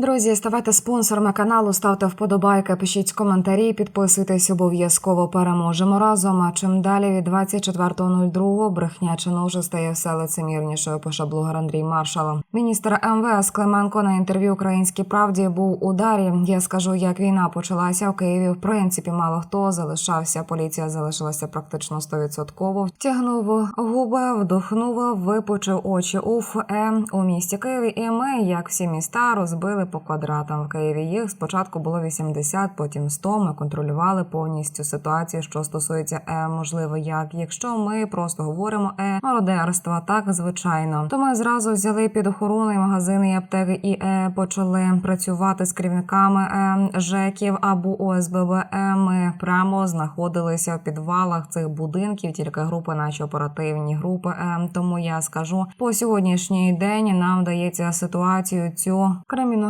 Друзі, ставайте спонсорами каналу, ставте вподобайки, пишіть коментарі, підписуйтесь обов'язково. Переможемо разом. А чим далі від 24.02 брехня чинуже стає все лицемірнішою. Пише блогер Андрій Маршал. Міністр МВС Клименко на інтерв'ю Українській правді був у дарі. Я скажу, як війна почалася в Києві. В принципі, мало хто залишався. Поліція залишилася практично 100%. Втягнув губи, вдохнув, випучив очі. Уф, е у місті Києві. І ми, як всі міста, розбили по квадратам в Києві. Їх спочатку було 80, потім 100. Ми контролювали повністю ситуацію, що стосується е, можливо, як якщо ми просто говоримо е мародерства, так звичайно, то ми зразу взяли під охорону і магазини і аптеки і е, почали працювати з керівниками е, ЖЕКів або ОСББ. Е, ми прямо знаходилися в підвалах цих будинків. Тільки групи, наші оперативні групи. Е, тому я скажу по сьогоднішній день нам вдається ситуацію цю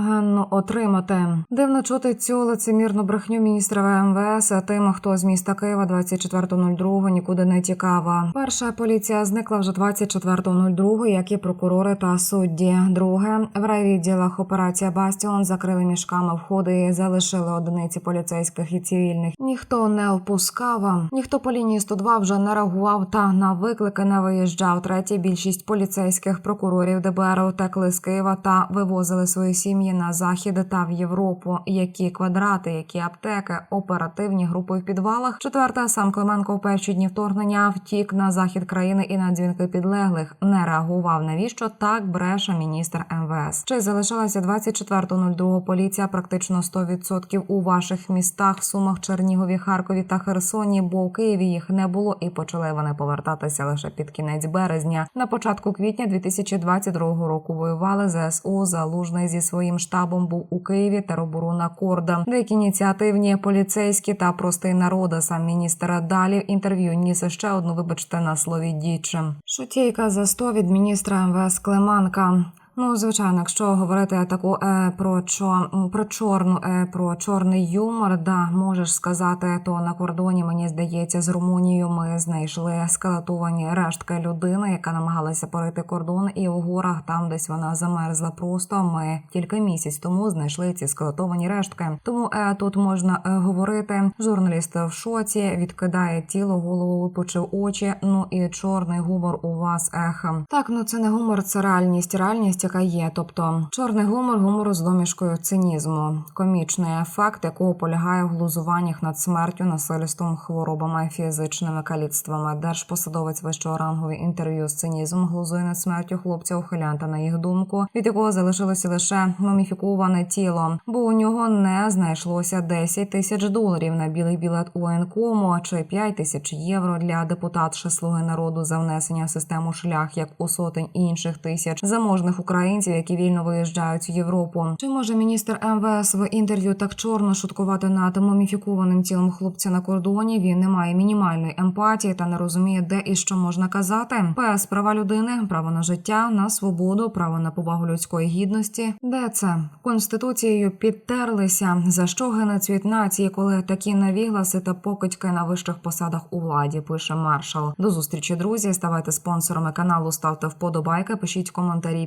криміногенну отримати. Дивно чути цю лицемірну брехню міністра МВС тим, хто з міста Києва 24.02 нікуди не тікав. Перша поліція зникла вже 24.02, як і прокурори та судді. Друге в райвідділах операція Бастіон закрили мішками входи і залишили одиниці поліцейських і цивільних. Ніхто не опускав. Ніхто по лінії 102 вже не реагував та на виклики не виїжджав. Третє більшість поліцейських прокурорів ДБР утекли з Києва та вивозили свої сім'ї на захід та в Європу. Які квадрати, які аптеки, оперативні групи в підвалах. Четверте сам Клименко в перші дні вторгнення втік на захід країни і на дзвінки підлеглих. Не реагував. Навіщо так бреше міністр МВС? Чи залишалася 24.02 поліція практично 100% у ваших містах, Сумах, Чернігові, Харкові та Херсоні? Бо у Києві їх не було, і почали вони повертатися лише під кінець березня. На початку квітня 2022 року воювали ЗСУ. Залужний зі своїм був у Києві. Тероборона Корда. Деякі ініціативні поліцейські та простий народа Сам міністр далі в інтерв'ю ніс ще одну, вибачте, на слові дічі. Шутійка за 100 від міністра МВС Климанка. Ну, звичайно, якщо говорити таку е, про чо про чорну, е, про чорний юмор, да можеш сказати, то на кордоні мені здається, з Румунією ми знайшли скелетовані рештки людини, яка намагалася перейти кордон, і у горах там десь вона замерзла. Просто ми тільки місяць тому знайшли ці скелетовані рештки. Тому е, тут можна е, говорити. Журналіст в шоці відкидає тіло, голову випучив очі. Ну і чорний гумор у вас ех. Так, ну це не гумор, це реальність. Реальність яка є. Тобто чорний гумор, гумор з домішкою цинізму, комічний ефект, якого полягає в глузуваннях над смертю, насильством, хворобами, фізичними каліцтвами. Держпосадовець вищого рангу в інтерв'ю з цинізмом глузує над смертю хлопця ухилянта, на їх думку, від якого залишилося лише муміфіковане тіло, бо у нього не знайшлося 10 тисяч доларів на білий білет у воєнкому чи 5 тисяч євро для депутатши слуги народу за внесення в систему шлях, як у сотень інших тисяч заможних українців, які вільно виїжджають в Європу. Чи може міністр МВС в інтерв'ю так чорно шуткувати над муміфікованим тілом хлопця на кордоні? Він не має мінімальної емпатії та не розуміє, де і що можна казати. ПС права людини, право на життя, на свободу, право на повагу людської гідності. Де це конституцією підтерлися? За що гине цвіт нації, коли такі навігласи та покидьки на вищих посадах у владі? Пише маршал. До зустрічі, друзі. Ставайте спонсорами каналу, ставте вподобайки, пишіть коментарі,